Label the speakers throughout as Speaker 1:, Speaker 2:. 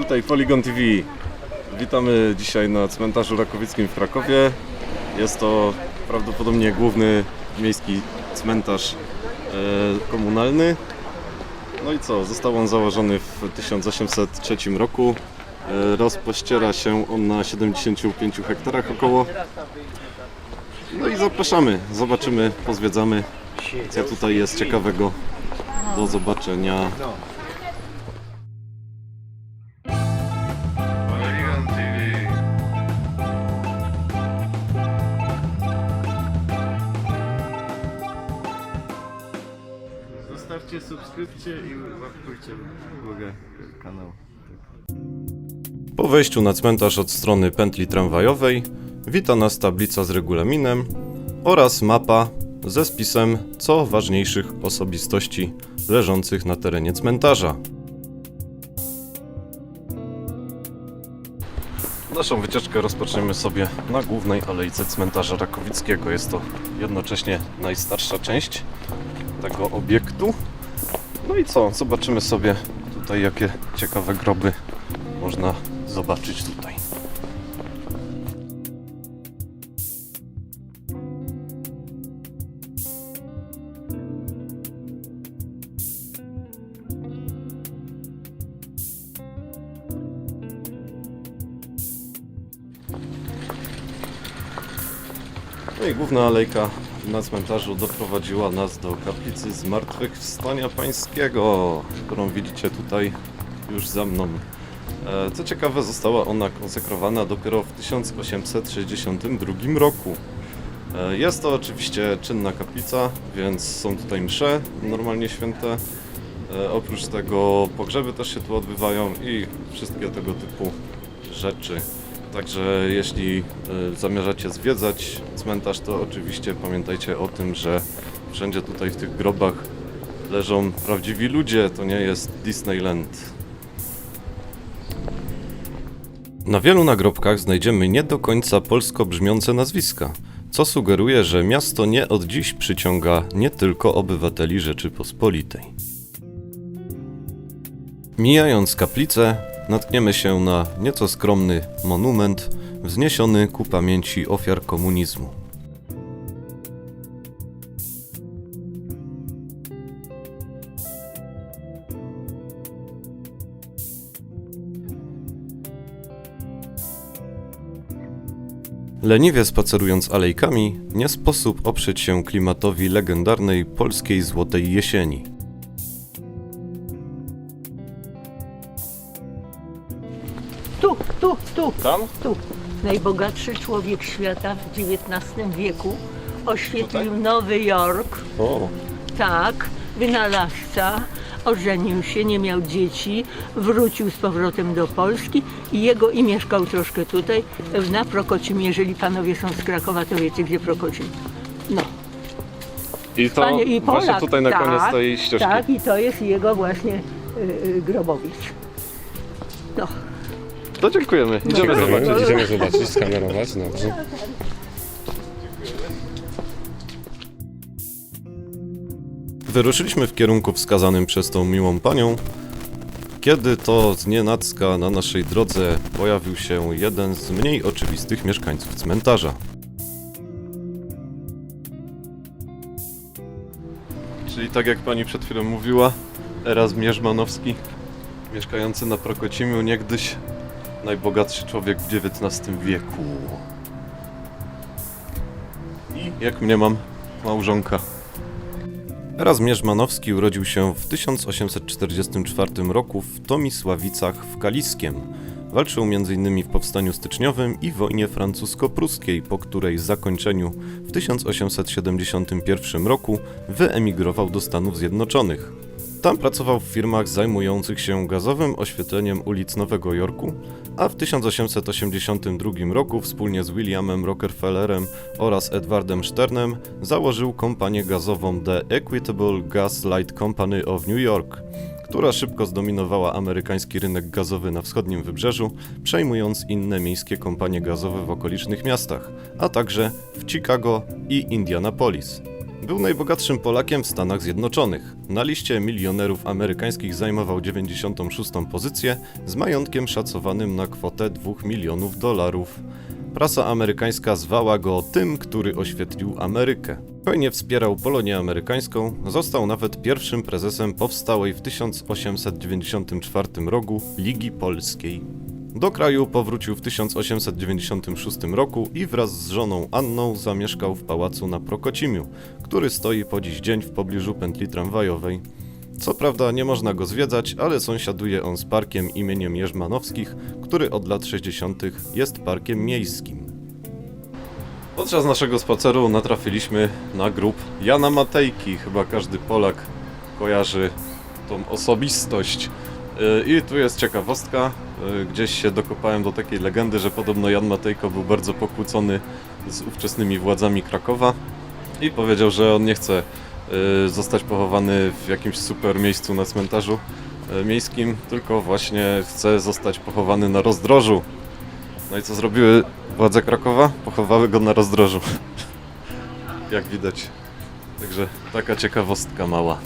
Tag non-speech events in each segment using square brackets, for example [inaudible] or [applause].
Speaker 1: Tutaj Polygon TV. Witamy dzisiaj na cmentarzu Rakowickim w Krakowie. Jest to prawdopodobnie główny miejski cmentarz e, komunalny. No i co? Został on założony w 1803 roku. E, rozpościera się on na 75 hektarach około. No i zapraszamy, zobaczymy, pozwiedzamy, co tutaj jest ciekawego do zobaczenia.
Speaker 2: Subskrypcję i łapkujcie górę kanał.
Speaker 1: Po wejściu na cmentarz od strony pętli tramwajowej wita nas tablica z regulaminem oraz mapa ze spisem co ważniejszych osobistości leżących na terenie cmentarza. Naszą wycieczkę rozpoczniemy sobie na głównej alejce cmentarza Rakowickiego. Jest to jednocześnie najstarsza część tego obiektu. No i co? Zobaczymy sobie tutaj jakie ciekawe groby można zobaczyć tutaj. No i główna alejka na cmentarzu doprowadziła nas do kaplicy Zmartwychwstania Pańskiego, którą widzicie tutaj już za mną. E, Co ciekawe, została ona konsekrowana dopiero w 1862 roku. E, Jest to oczywiście czynna kaplica, więc są tutaj msze normalnie święte. E, Oprócz tego pogrzeby też się tu odbywają i wszystkie tego typu rzeczy. Także jeśli e, zamierzacie zwiedzać cmentarz, to oczywiście pamiętajcie o tym, że wszędzie tutaj w tych grobach leżą prawdziwi ludzie, to nie jest Disneyland. Na wielu nagrobkach znajdziemy nie do końca polsko brzmiące nazwiska, co sugeruje, że miasto nie od dziś przyciąga nie tylko obywateli Rzeczypospolitej. Mijając kaplicę, natkniemy się na nieco skromny monument wzniesiony ku pamięci ofiar komunizmu. Leniwie spacerując alejkami, nie sposób oprzeć się klimatowi legendarnej polskiej złotej jesieni. Tam?
Speaker 3: tu. Najbogatszy człowiek świata w XIX wieku oświetlił Nowy Jork,
Speaker 1: O,
Speaker 3: tak, wynalazca, ożenił się, nie miał dzieci, wrócił z powrotem do Polski i jego i mieszkał troszkę tutaj na Prokocim. Jeżeli panowie są z Krakowa, to wiecie gdzie Prokocim. No.
Speaker 1: i to
Speaker 3: Panie, i
Speaker 1: właśnie
Speaker 3: Polak,
Speaker 1: tutaj na
Speaker 3: tak,
Speaker 1: koniec tej ścieżki.
Speaker 3: Tak, i to jest jego właśnie y, y, grobowiec. No.
Speaker 1: To dziękujemy. Idziemy
Speaker 3: Dziękuję.
Speaker 1: zobaczyć.
Speaker 4: Idziemy zobaczyć, skamerować, dobrze.
Speaker 1: Wyruszyliśmy w kierunku wskazanym przez tą miłą panią, kiedy to znienacka na naszej drodze pojawił się jeden z mniej oczywistych mieszkańców cmentarza. Czyli tak jak pani przed chwilą mówiła, Erasm Jerzmanowski, mieszkający na Prokocimiu, niegdyś najbogatszy człowiek w XIX wieku. I jak mnie mam, małżonka. Erasm Jerzmanowski urodził się w 1844 roku w Tomisławicach w Kaliskiem. Walczył m.in. w powstaniu styczniowym i wojnie francusko-pruskiej, po której zakończeniu w 1871 roku wyemigrował do Stanów Zjednoczonych. Tam pracował w firmach zajmujących się gazowym oświetleniem ulic Nowego Jorku, a w 1882 roku wspólnie z Williamem Rockefellerem oraz Edwardem Sternem założył kompanię gazową The Equitable Gas Light Company of New York, która szybko zdominowała amerykański rynek gazowy na wschodnim wybrzeżu, przejmując inne miejskie kompanie gazowe w okolicznych miastach, a także w Chicago i Indianapolis. Był najbogatszym Polakiem w Stanach Zjednoczonych. Na liście milionerów amerykańskich zajmował 96. pozycję z majątkiem szacowanym na kwotę 2 milionów dolarów. Prasa amerykańska zwała go tym, który oświetlił Amerykę. Hojnie wspierał Polonię amerykańską, został nawet pierwszym prezesem powstałej w 1894 roku Ligi Polskiej. Do kraju powrócił w 1896 roku i wraz z żoną Anną zamieszkał w pałacu na Prokocimiu, który stoi po dziś dzień w pobliżu pętli tramwajowej. Co prawda nie można go zwiedzać, ale sąsiaduje on z parkiem imieniem Jerzmanowskich, który od lat 60. jest parkiem miejskim. Podczas naszego spaceru natrafiliśmy na grób Jana Matejki. Chyba każdy Polak kojarzy tą osobistość. Yy, I tu jest ciekawostka. Yy, Gdzieś się dokopałem do takiej legendy, że podobno Jan Matejko był bardzo pokłócony z ówczesnymi władzami Krakowa i powiedział, że on nie chce yy, zostać pochowany w jakimś super miejscu na cmentarzu yy, miejskim, tylko właśnie chce zostać pochowany na rozdrożu. No i co zrobiły władze Krakowa? Pochowały go na rozdrożu. [laughs] Jak widać. Także taka ciekawostka mała.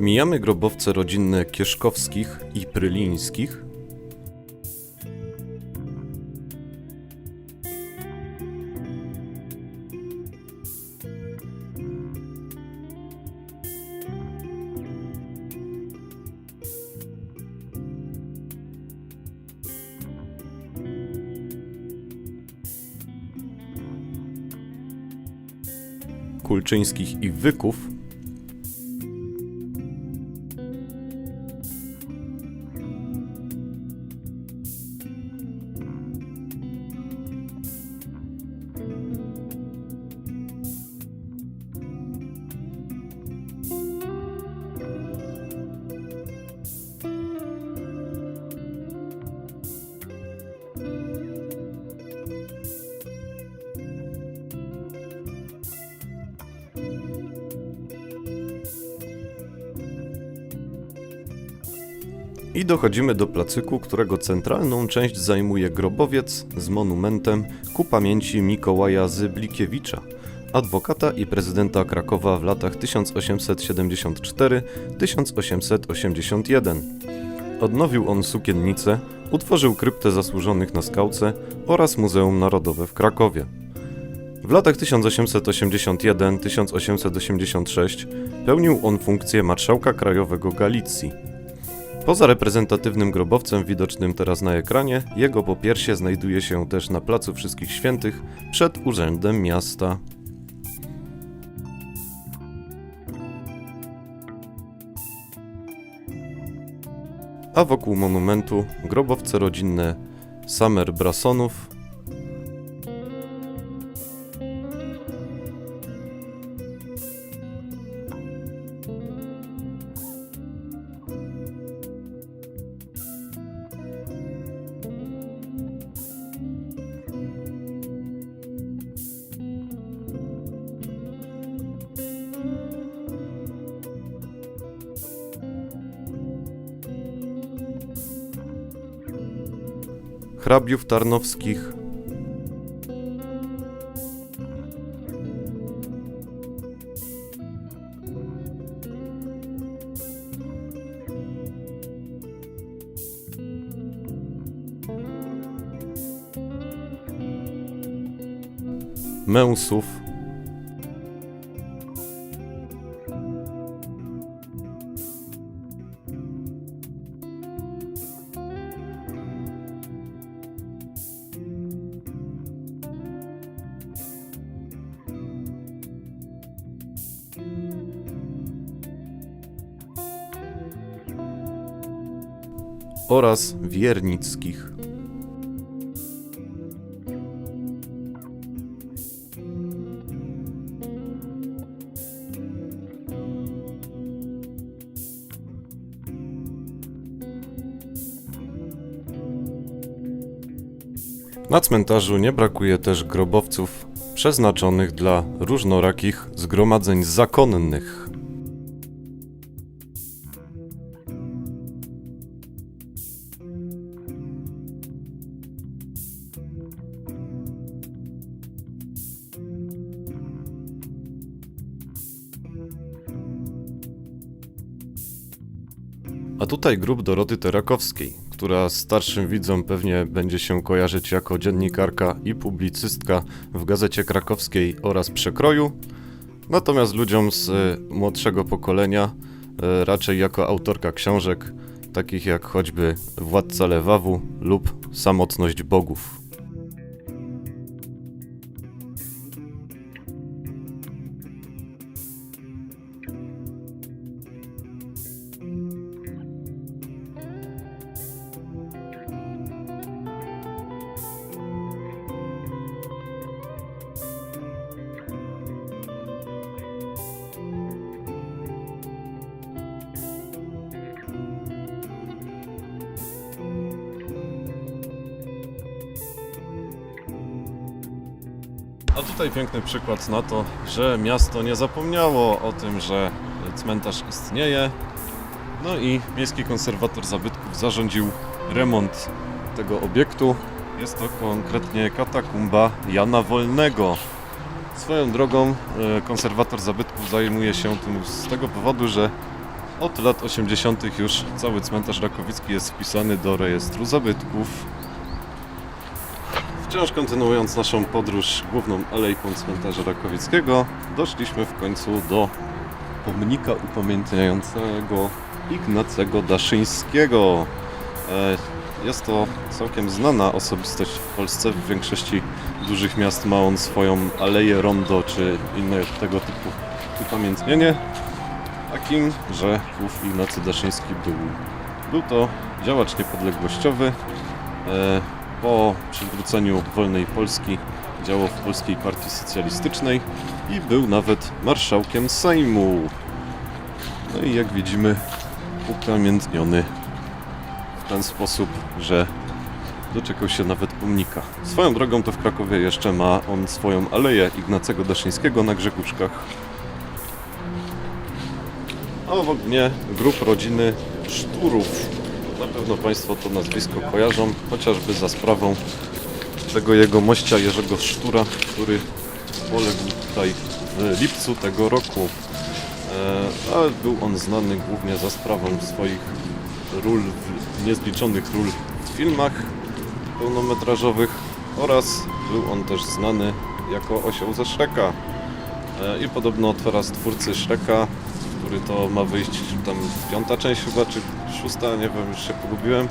Speaker 1: Mijamy grobowce rodzinne Kieszkowskich i Prylińskich. Kulczyńskich i Wyków, I dochodzimy do placyku, którego centralną część zajmuje grobowiec z monumentem ku pamięci Mikołaja Zyblikiewicza, adwokata i prezydenta Krakowa w latach 1874-1881. Odnowił on sukiennicę, utworzył kryptę zasłużonych na skałce oraz Muzeum Narodowe w Krakowie. W latach 1881-1886 pełnił on funkcję marszałka krajowego Galicji. Poza reprezentatywnym grobowcem widocznym teraz na ekranie, jego popiersie znajduje się też na Placu Wszystkich Świętych przed Urzędem Miasta. A wokół monumentu grobowce rodzinne Samer Brasonów, hrabiów tarnowskich, Męsów, oraz wiernickich. Na cmentarzu nie brakuje też grobowców przeznaczonych dla różnorakich zgromadzeń zakonnych. A tutaj grób Doroty Terakowskiej, która starszym widzom pewnie będzie się kojarzyć jako dziennikarka i publicystka w Gazecie Krakowskiej oraz Przekroju, natomiast ludziom z e, młodszego pokolenia e, raczej jako autorka książek, takich jak choćby Władca Lewawu lub Samotność Bogów. A tutaj piękny przykład na to, że miasto nie zapomniało o tym, że cmentarz istnieje. No i Miejski Konserwator Zabytków zarządził remont tego obiektu. Jest to konkretnie katakumba Jana Wolnego. Swoją drogą e, konserwator zabytków zajmuje się tym z tego powodu, że od lat 80. już cały cmentarz rakowicki jest wpisany do rejestru zabytków. Wciąż kontynuując naszą podróż główną alejką cmentarza Rakowickiego, doszliśmy w końcu do pomnika upamiętniającego Ignacego Daszyńskiego. E, Jest to całkiem znana osobistość w Polsce. W większości dużych miast ma on swoją aleję rondo czy inne tego typu upamiętnienie. Takim, że ów Ignacy Daszyński był. Był to działacz niepodległościowy. Po przywróceniu wolnej Polski działał w Polskiej Partii Socjalistycznej i był nawet marszałkiem Sejmu. No i jak widzimy, upamiętniony w ten sposób, że doczekał się nawet pomnika. Swoją drogą to w Krakowie jeszcze ma on swoją aleję Ignacego Daszyńskiego na Grzegórzkach. A obok mnie grób rodziny Szturów. Na pewno Państwo to nazwisko kojarzą, chociażby za sprawą tego jego mościa Jerzego Sztura, który poległ tutaj w lipcu tego roku. Ale był on znany głównie za sprawą swoich ról, niezliczonych ról w filmach pełnometrażowych oraz był on też znany jako osioł ze Shreka. E, I podobno teraz twórcy Shreka, który to ma wyjść tam piąta część chyba, czy szósta, nie wiem, już się pogubiłem,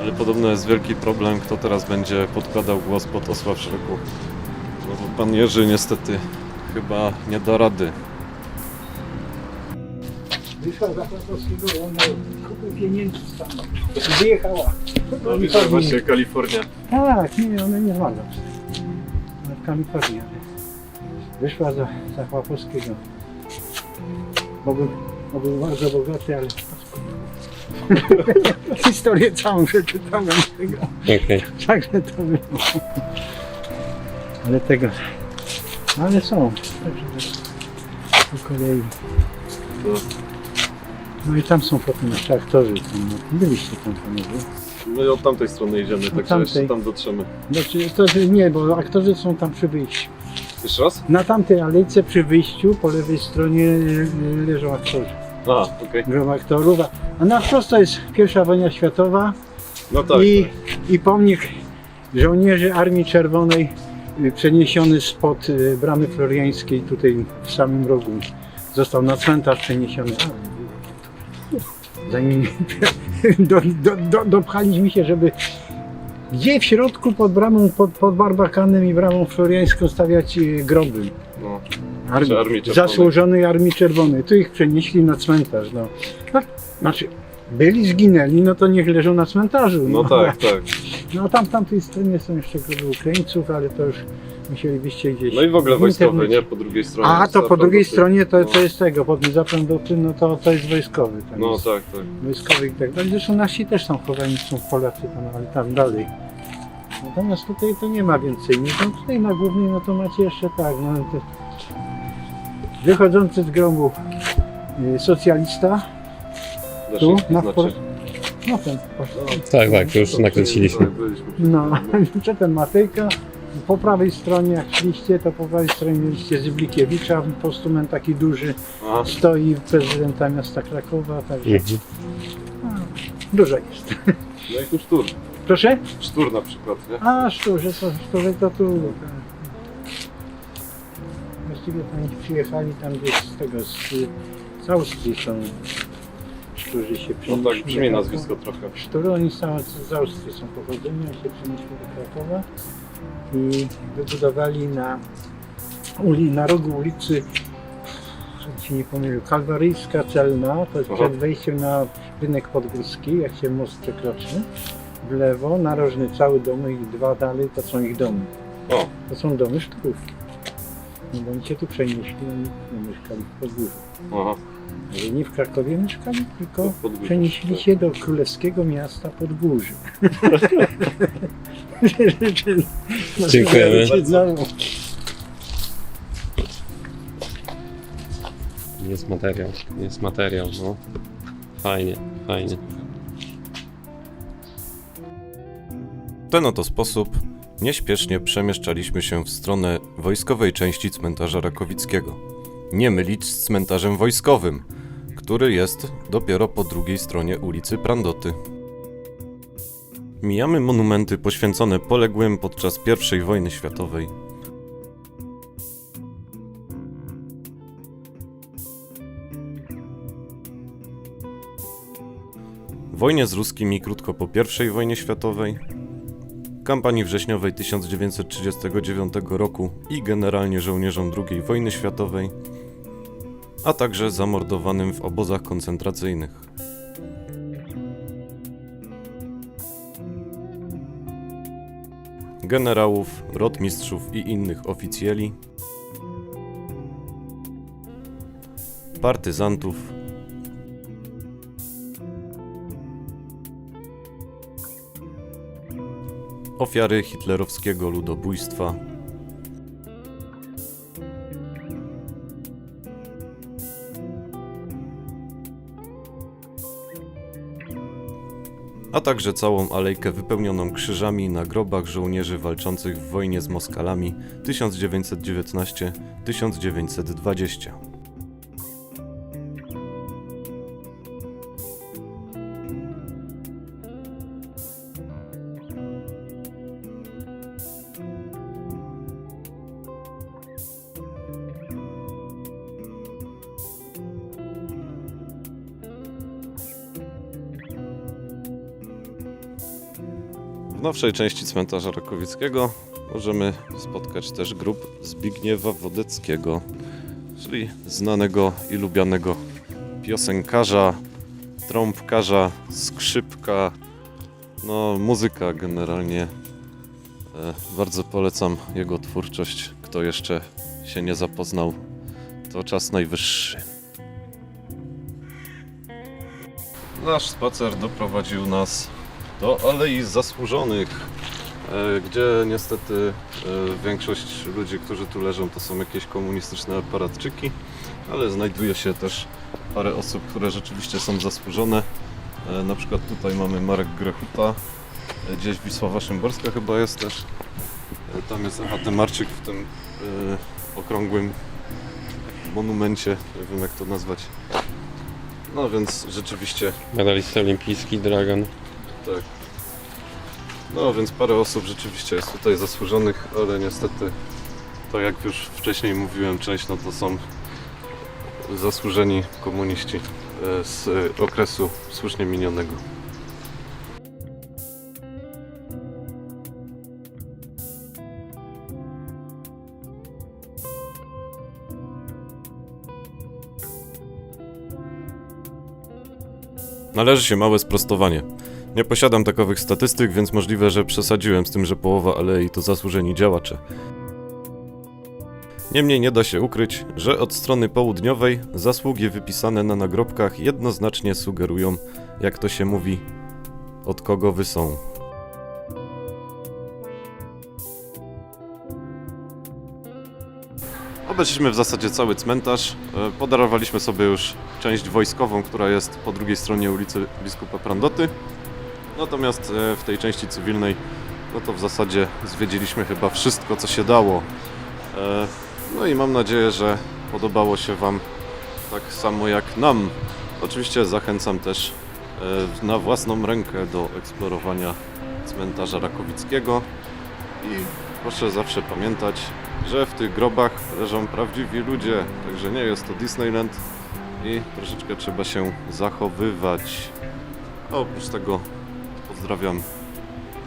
Speaker 1: ale podobno jest wielki problem, kto teraz będzie podkładał głos pod osła w Shreku. No bo pan Jerzy niestety chyba nie da rady.
Speaker 5: Wyszła za Krakowskiego, ona kupy pieniędzy tam. Wyjechała.
Speaker 2: No widzę właśnie Kalifornia.
Speaker 5: Tak, nie, ona nie zmaga. Ale w Kalifornii. ale Wyszła za, za Chłopowskiego. Bo był, bo był bardzo bogaty, ale... Historię całą przeczytałem tego.
Speaker 4: Okej.
Speaker 5: Także to było. Ale tego... Ale są. Także po kolei. No i tam są potem jeszcze aktorzy. Tam, byliście tam panowie.
Speaker 1: My od tamtej strony idziemy, także
Speaker 5: tamtej.
Speaker 1: jeszcze tam dotrzemy.
Speaker 5: Znaczy, to nie, bo aktorzy są tam przy wyjściu.
Speaker 1: Jeszcze raz?
Speaker 5: Na tamtej alejce przy wyjściu po lewej stronie y, y, leżą aktorzy.
Speaker 1: A, okej.
Speaker 5: Grom aktorów. a- A na wprost to jest pierwsza wojna światowa
Speaker 1: No tak.
Speaker 5: i,
Speaker 1: tak.
Speaker 5: i pomnik żołnierzy Armii Czerwonej y, przeniesiony spod y, bramy floriańskiej tutaj w samym rogu. Został na cmentarz przeniesiony. Zanim [laughs] do, do, do, dopchaliśmy się, żeby gdzie w środku pod bramą, pod, pod Barbakanem i bramą floriańską stawiać y, groby.
Speaker 1: No.
Speaker 5: Armii,
Speaker 1: Czy Armii Czerwonej.
Speaker 5: zasłużonej Armii Czerwonej. Tu ich przenieśli na cmentarz. No. No, znaczy, byli, zginęli, no to niech leżą na cmentarzu.
Speaker 1: no tak, tak.
Speaker 5: No tam w tamtej stronie są jeszcze groby Ukraińców, ale to już musielibyście gdzieś...
Speaker 1: No i w ogóle
Speaker 5: w
Speaker 1: wojskowy,
Speaker 5: internecie.
Speaker 1: nie? Po drugiej stronie.
Speaker 5: A, to po drugiej stronie to,
Speaker 1: no.
Speaker 5: to jest tego, pod Zaprzędoty, no to, to jest wojskowy. Tam
Speaker 1: No
Speaker 5: jest
Speaker 1: tak, tak.
Speaker 5: Wojskowy i tak dalej. Zresztą nasi też są chowani, są Polacy tam, ale tam dalej. Natomiast tutaj to nie ma więcej. No to tutaj na głównej, no to macie jeszcze tak, no te wychodzący z grobu y, socjalista,
Speaker 1: Dasz
Speaker 5: Tu, na
Speaker 1: znaczy?
Speaker 5: wprost. no ten,
Speaker 4: Tak, tak, to już nakręciliśmy.
Speaker 1: Tak, byliśmy.
Speaker 5: no, przedtem [laughs] Matejka, po prawej stronie jak szliście, to po prawej stronie mieliście Zyblikiewicza, postument taki duży,
Speaker 1: Aha.
Speaker 5: stoi prezydenta miasta Krakowa, także
Speaker 4: Mhm.
Speaker 5: dużo jest.
Speaker 1: No i tu sztur.
Speaker 5: Proszę?
Speaker 1: Sztur na przykład, nie?
Speaker 5: A, szczurze, to, szczurze to tu. Właściwie to oni przyjechali tam gdzieś z tego, z, z Austrii są szczurzy się
Speaker 1: No
Speaker 5: przenieśli.
Speaker 1: tak brzmi nazwisko trochę.
Speaker 5: Szczury, oni są z Austrii są pochodzenia, się przenieśli do Krakowa i wybudowali na, uli, na rogu ulicy, się nie pomylił, Kalwaryjska Celna, to jest
Speaker 1: Aha.
Speaker 5: przed wejściem na rynek podgórski, jak się most przekroczy. W lewo, narożny cały dom i dwa dalej to są ich domy.
Speaker 1: O,
Speaker 5: To są domy szturów. No bo oni się tu przenieśli, oni no, mieszkali w Podgórzu.
Speaker 1: aha.
Speaker 5: Ale nie w Krakowie mieszkali, tylko przenieśli się do królewskiego miasta Podgórze. [laughs]
Speaker 4: Dziękujemy.
Speaker 5: Znowu.
Speaker 4: Jest materiał, jest materiał, no. Fajnie, fajnie.
Speaker 1: W ten oto sposób nieśpiesznie przemieszczaliśmy się w stronę wojskowej części cmentarza Rakowickiego. Nie mylić z cmentarzem wojskowym, który jest dopiero po drugiej stronie ulicy Prandoty. Mijamy monumenty poświęcone poległym podczas I wojny światowej. Wojnie z ruskimi krótko po I wojnie światowej, kampanii wrześniowej 1939 roku i generalnie żołnierzom II wojny światowej, a także zamordowanym w obozach koncentracyjnych. Generałów, rotmistrzów i innych oficjeli, partyzantów, ofiary hitlerowskiego ludobójstwa, a także całą alejkę wypełnioną krzyżami na grobach żołnierzy walczących w wojnie z Moskalami 1919-1920. W nowszej części cmentarza Rakowieckiego możemy spotkać też grób Zbigniewa Wodeckiego, czyli znanego i lubianego piosenkarza, trąbkarza, skrzypka, no muzyka generalnie. E, bardzo polecam jego twórczość. Kto jeszcze się nie zapoznał, to czas najwyższy. Nasz spacer doprowadził nas do Alei Zasłużonych, e, gdzie niestety e, większość ludzi, którzy tu leżą, to są jakieś komunistyczne aparatczyki, ale znajduje się też parę osób, które rzeczywiście są zasłużone. E, Na przykład tutaj mamy Marek Grechuta, Gdzieś Wisława Szymborska chyba jest też. Tam jest Echa Temarczyk w tym okrągłym monumencie, nie wiem jak to nazwać. No więc rzeczywiście
Speaker 4: Medalista olimpijski, Dragon.
Speaker 1: Tak. No więc parę osób rzeczywiście jest tutaj zasłużonych, ale niestety, tak jak już wcześniej mówiłem, część no to są zasłużeni komuniści e, z e, okresu słusznie minionego. Należy się małe sprostowanie. Nie posiadam takowych statystyk, więc możliwe, że przesadziłem z tym, że połowa alei to zasłużeni działacze. Niemniej nie da się ukryć, że od strony południowej zasługi wypisane na nagrobkach jednoznacznie sugerują, jak to się mówi, od kogo wy są. Obeszliśmy w zasadzie cały cmentarz. E, Podarowaliśmy sobie już część wojskową, która jest po drugiej stronie ulicy Biskupa Prandoty. Natomiast e, w tej części cywilnej, no to w zasadzie zwiedziliśmy chyba wszystko, co się dało. E, No i mam nadzieję, że podobało się Wam tak samo jak nam. Oczywiście zachęcam też e, na własną rękę do eksplorowania cmentarza Rakowickiego. I proszę zawsze pamiętać, że w tych grobach leżą prawdziwi ludzie, także nie jest to Disneyland i troszeczkę trzeba się zachowywać. A oprócz tego pozdrawiam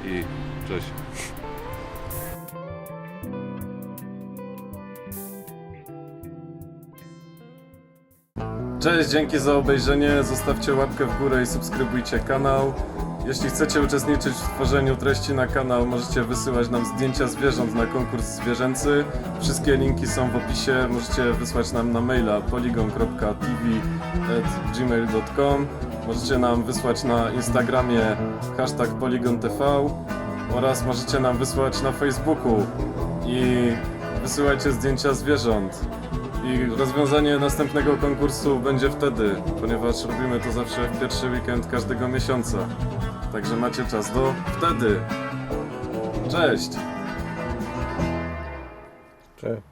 Speaker 1: i cześć. Cześć, dzięki za obejrzenie. Zostawcie łapkę w górę i subskrybujcie kanał. Jeśli chcecie uczestniczyć w tworzeniu treści na kanał, możecie wysyłać nam zdjęcia zwierząt na konkurs zwierzęcy. Wszystkie linki są w opisie. Możecie wysłać nam na maila polygon.tv@gmail.com. Możecie nam wysłać na Instagramie hashtag polygontv oraz możecie nam wysłać na Facebooku i wysyłajcie zdjęcia zwierząt. I rozwiązanie następnego konkursu będzie wtedy, ponieważ robimy to zawsze w pierwszy weekend każdego miesiąca. Także macie czas do wtedy. Cześć!
Speaker 5: Cześć.